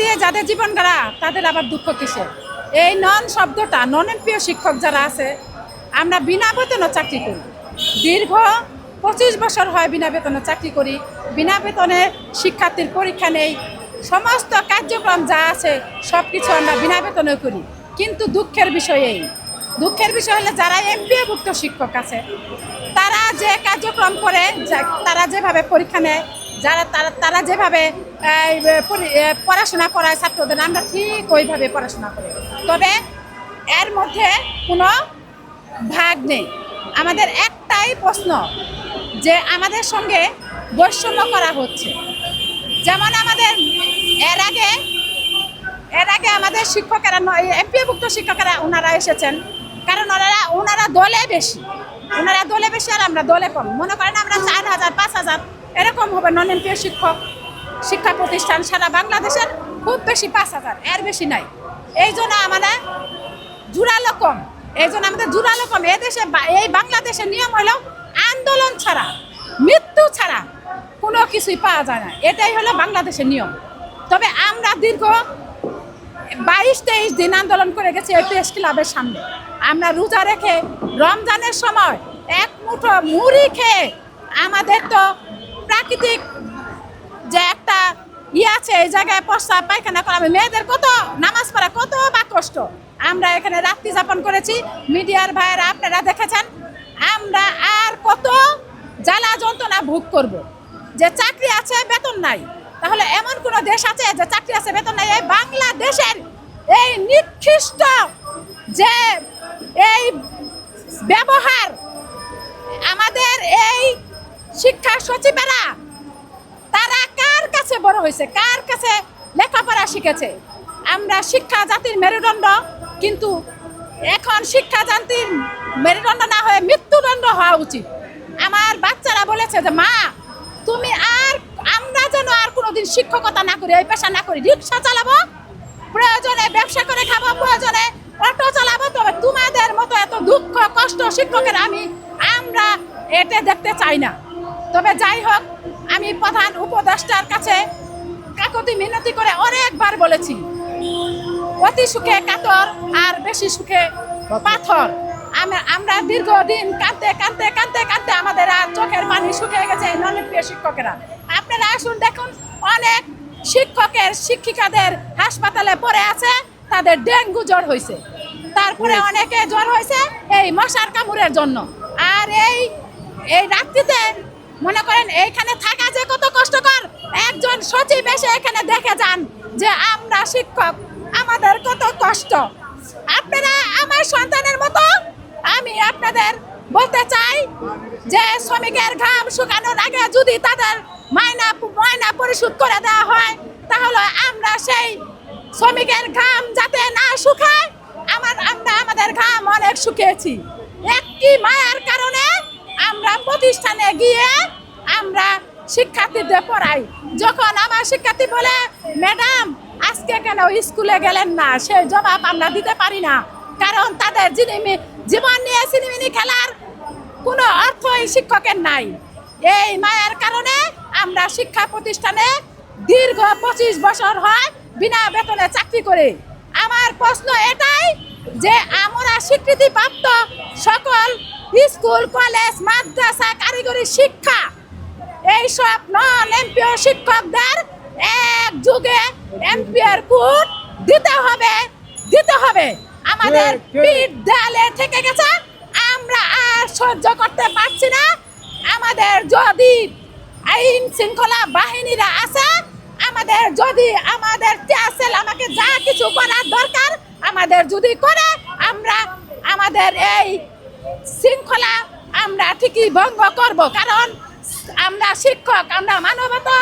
দিয়ে যাদের জীবন গড়া, তাদের আবার দুঃখ কিসে এই নন শব্দটা, নন এমপিও শিক্ষক যারা আছে, আমরা বিনা বেতনও চাকরি করি। দীর্ঘ পঁচিশ বছর হয় বিনা বেতনে চাকরি করি। বিনা বেতনে শিক্ষার্থীর পরীক্ষা নেই। সমস্ত কার্যক্রম যা আছে সব কিছু আমরা বিনা বেতনে করি। কিন্তু দুঃখের বিষয় এই। দুঃখের বিষয় হলে যারা এমপিওভুক্ত শিক্ষক আছে, তারা যে কার্যক্রম করে তারা যেভাবে পরীক্ষা নেয় যারা তারা তারা যেভাবে পড়াশোনা করায় ছাত্রদের, আমরা ঠিক ওইভাবে পড়াশোনা করি। তবে এর মধ্যে কোনো ভাগ নেই। আমাদের একটাই প্রশ্ন যে আমাদের সঙ্গে বৈষম্য করা হচ্ছে। যেমন আমাদের এর আগে এর আগে আমাদের শিক্ষকেরা এমপিএভুক্ত শিক্ষকেরা ওনারা এসেছেন। কারণ ওনারা ওনারা দলে বেশি। ওনারা দলে বেশি আর আমরা দলে কম। মনে করেন আমরা চার হাজার, পাঁচ হাজার এরকম হবে নন এমপিও শিক্ষক শিক্ষা প্রতিষ্ঠান সারা বাংলাদেশের খুব বেশি পাঁচ হাজার, এর বেশি নাই। এই জন্য আমাদের জোরালো কম, এই জন্য আমাদের জোরালো কম। এদেশে এই বাংলাদেশের নিয়ম হলো আন্দোলন ছাড়া, মৃত্যু ছাড়া কোনো কিছুই পাওয়া যায় না। এটাই হলো বাংলাদেশের নিয়ম। তবে আমরা দীর্ঘ বাইশ তেইশ দিন আন্দোলন করে গেছি এই প্রেস ক্লাবের সামনে। আমরা রোজা রেখে রমজানের সময় এক মুঠো মুড়ি খেয়ে আমাদের তো প্রাকৃতিক যে একটা ইয়ে আছে, এই জায়গায় প্রস্তাব পায়খানা করা মেয়েদের কত নামাজ পড়া কত বা কষ্ট। আমরা এখানে রাত্রি যাপন করেছি, মিডিয়ার ভাইয়েরা আপনারা দেখেছেন, আমরা আর কত জ্বালা যন্ত্রণা ভোগ করব। যে চাকরি আছে, বেতন নাই। তাহলে এমন কোন দেশ আছে যে চাকরি আছে, বেতন নাই? এই বাংলাদেশের এই নিকৃষ্ট যে এই ব্যবহার, আমাদের এই শিক্ষা সচিবেরা, তারা কার কাছে বড় হয়েছে? কার কাছে লেখাপড়া শিখেছে? আমরা শিক্ষা জাতির মেরুদণ্ড, কিন্তু এখন শিক্ষা জাতির মেরুদণ্ড না হয়ে মৃত্যুদণ্ড হওয়া উচিত। আমার বাচ্চারা বলেছে যে, মা, তুমি আর, আমরা যেন আর কোনোদিন শিক্ষকতা না করি, এই পেশা না করি, রিক্সা চালাবো, প্রয়োজনে ব্যবসা করে খাব, প্রয়োজনে অটো চালাবো, তবে তোমাদের মতো এত দুঃখ, কষ্ট শিক্ষকের আমি, আমরা এটা দেখতে চাই না। তবে যাই হোক আমি প্রধান উপদেষ্টার কাছে কাকতি মিনতি করে অনেকবার বলেছি। অতি সুখে কাতর আর বেশি সুখে পাথর। আমরা দীর্ঘদিন কাঁদতে কাঁদতে কাঁদতে কাঁদতে আমাদের আর চোখের পানি শুকিয়ে গেছে এই ননপ্রিয় শিক্ষকেরা। আপনারা আসুন দেখুন অনেক শিক্ষকের শিক্ষিকাদের হাসপাতালে পড়ে আছে তাদের ডেঙ্গু জ্বর হয়েছে। তারপরে অনেকে জ্বর হয়েছে এই মশার কামড়ের জন্য। আর এই এই রাত্রিতে মনে করেন এইখানে থাকা যে কত কষ্টকর। একজন সচিব এসে এখানে দেখে যান যে আমরা শিক্ষক, আমাদের কত কষ্ট। আপনারা আমার সন্তানের মতো, আমি আপনাদের বলতে চাই যে শ্রমিকের ঘাম শুকানোর আগে যদি তাদের মায়না ময়না পরিশোধ করে দেওয়া হয়, তাহলে আমরা সেই শ্রমিকের ঘাম যাতে না শুকায়, আমার আমরা আমাদের ঘাম অনেক শুকিয়েছি। একটি মায়ার কারণে আমরা প্রতিষ্ঠানে গিয়ে আমরা শিক্ষার্থীদের পড়াই। যখন আমার শিক্ষার্থী বলে, ম্যাডাম, আজকে কেন স্কুলে গেলেন না? সেই জবাব আমরা দিতে পারি না। কারণ তাদের জিনিমি- জীবন নিয়ে সিনেমিনি খেলার কোনো অর্থ এই শিক্ষকের নাই। এই মায়ের কারণে আমরা শিক্ষা প্রতিষ্ঠানে দীর্ঘ পঁচিশ বছর হয় বিনা বেতনে চাকরি করে। আমার প্রশ্ন এটাই যে আমরা স্বীকৃতিপ্রাপ্ত সকল স্কুল কলেজ মাদ্রাসা কারিগরি শিক্ষা। এইসব নন এমপিও শিক্ষকদের এক যুগে এমপিওর কোড দিতে হবে দিতে হবে। আমাদের। পিঠ দেয়ালে থেকে গেছে আমরা আর সহ্য করতে পারছি না। আমাদের যদি আইন শৃঙ্খলা বাহিনীরা আছে আমাদের যদি আমাদের টিয়াসেল আমাকে যা কিছু করার দরকার আমাদের যদি করে আমরা আমাদের এই শৃঙ্খলা আমরা ঠিকই ভঙ্গ করব কারণ আমরা শিক্ষক আমরা মানবতা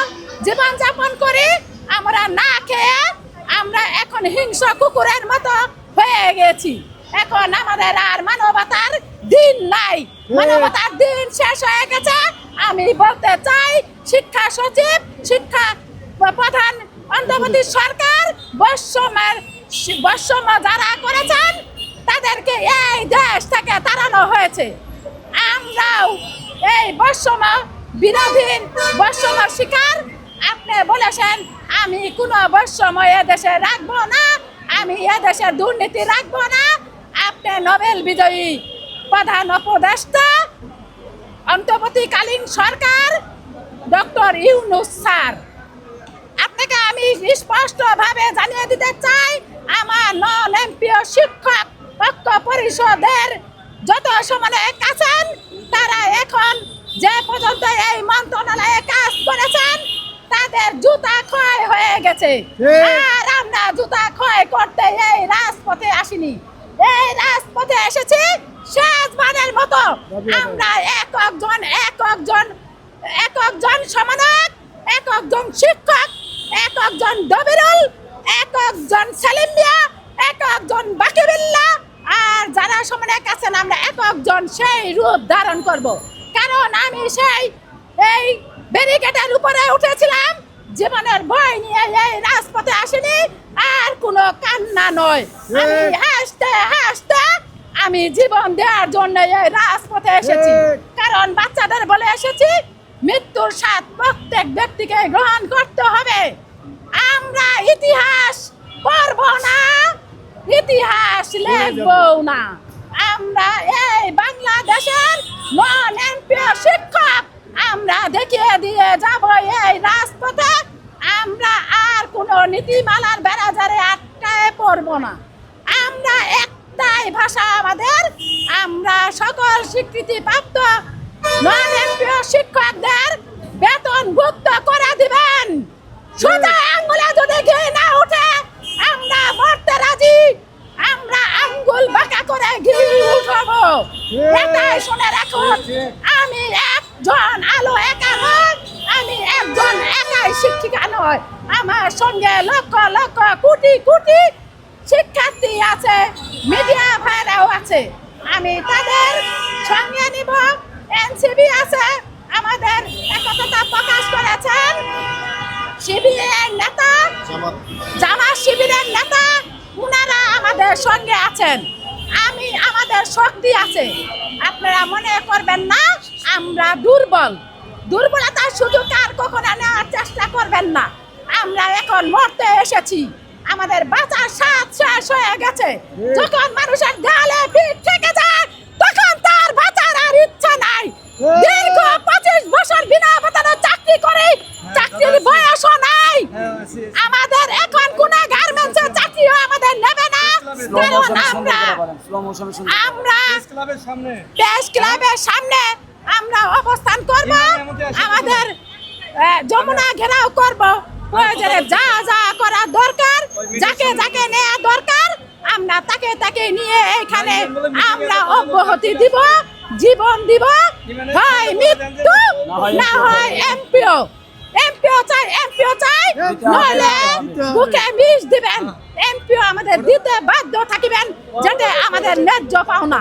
জীবনযাপন করি আমরা না খেয়ে আমরা এখন হিংস্র কুকুরের মতো হয়ে গেছি। এখন আমাদের আর মানবতার দিন নাই। মানবতার দিন শেষ হয়ে গেছে। আমি বলতে চাই শিক্ষা সচিব শিক্ষা প্রধান অন্তর্বর্তী সরকার বৈষম্যের বৈষম্য যারা করেছেন তাদেরকে এই দেশ থেকে তাড়ানো হয়েছে। আমরাও এই বৈষম্য বিরোধী বৈষম্য শিকার। আপনি বলেছেন, আমি কোনো এ দেশে রাখব না, আমি এ দেশের দুর্নীতি রাখব না। আপনি নোবেল বিজয়ী প্রধান উপদেষ্টা, অন্তর্বর্তীকালীন সরকার, ডক্টর ইউনুস স্যার। আপনাকে আমি স্পষ্টভাবে জানিয়ে দিতে চাই, আমার নন এমপিও শিক্ষক ঐক্য পরিষদের যত সমন্বয়ক আছেন তারা এখন যে পর্যন্ত এই মন্ত্রণালয়ে কাজ করেছেন তাদের জুতা ক্ষয় হয়ে গেছে। আর আমরা জুতা ক্ষয় করতে এই রাজপথে আসিনি। এই রাজপথে এসেছি শেষবারের মতো। আমরা এক একজন এক একজন এক একজন সমানক এক একজন শিক্ষক এক একজন দবিরুল এক একজন সেলিম মিয়া এক একজন বাকিবিল্লা আর যারা সমানক আছেন আমরা এক একজন সেই রূপ ধারণ করব। কারণ আমি সেই এই ব্যারিকেডের উপরে উঠেছিলাম। জীবনের ভয় নিয়ে এই রাজপথে আসেনি আর কোনো কান্না নয়। আমি হাসতে হাসতে আমি জীবন দেওয়ার জন্য এই রাজপথে এসেছি। কারণ বাচ্চাদের বলে এসেছি মৃত্যুর স্বাদ প্রত্যেক ব্যক্তিকে গ্রহণ করতে হবে। আমরা ইতিহাস পড়ব না ইতিহাস লিখব না। আমরা এই বাংলাদেশের নন এমপিও শিক্ষক, আমরা দেখিয়ে দিয়ে যাব এই রাজপথে। আমরা আর কোনো নীতিমালার বেড়াজারে আটকায় পড়ব না। আমরা একটাই ভাষা আমাদের, আমরা সকল স্বীকৃতি প্রাপ্ত নন এমপিও শিক্ষকদের বেতন ভুক্ত করে দিবেন। সোজা আঙ্গুলে যদি ঘি না উঠে আমরা মরতে রাজি। উঠাবো শুনে রাখুন, আমি একজন আলো একা নয় আমি একজন একাই শিক্ষিকা নয় আমার সঙ্গে লক্ষ লক্ষ কোটি কোটি শিক্ষার্থী আছে মিডিয়া ভাইরাও আছে। আমি তাদের সঙ্গে নিব, এনসিবি আছে, আমাদের একতা প্রকাশ করেছেন শিবিরের নেতা জামা শিবিরের নেতা, উনারা আমাদের সঙ্গে আছেন। আমি আমাদের শক্তি আছে। আপনারা মনে করবেন না আমরা দুর্বল। দুর্বলতার সুযোগ আর কখনো নেওয়ার চেষ্টা করবেন না। আমরা এখন মরতে এসেছি। আমাদের বাঁচার সাত শেষ হয়ে গেছে। যখন মানুষের গালে পিঠ আমরা ক্লাবের সামনে। প্রেস ক্লাবের সামনে আমরা অবস্থান করব। আমাদের যমুনা ঘেরাও করব। প্রয়োজনে যা যা করা দরকার যাকে যাকে নেওয়া দরকার আমরা তাকে তাকে নিয়ে এখানে আমরা অব্যাহতি দিব জীবন দিব। হয় মৃত্যু না হয় এমপিও। এমপিও চাই এমপিও চাই। নইলে বুকে বিষ দিবেন। এমপিও আমাদের দিতে বাধ্য থাকিবেন যাতে আমাদের ন্যায্য পাওনা।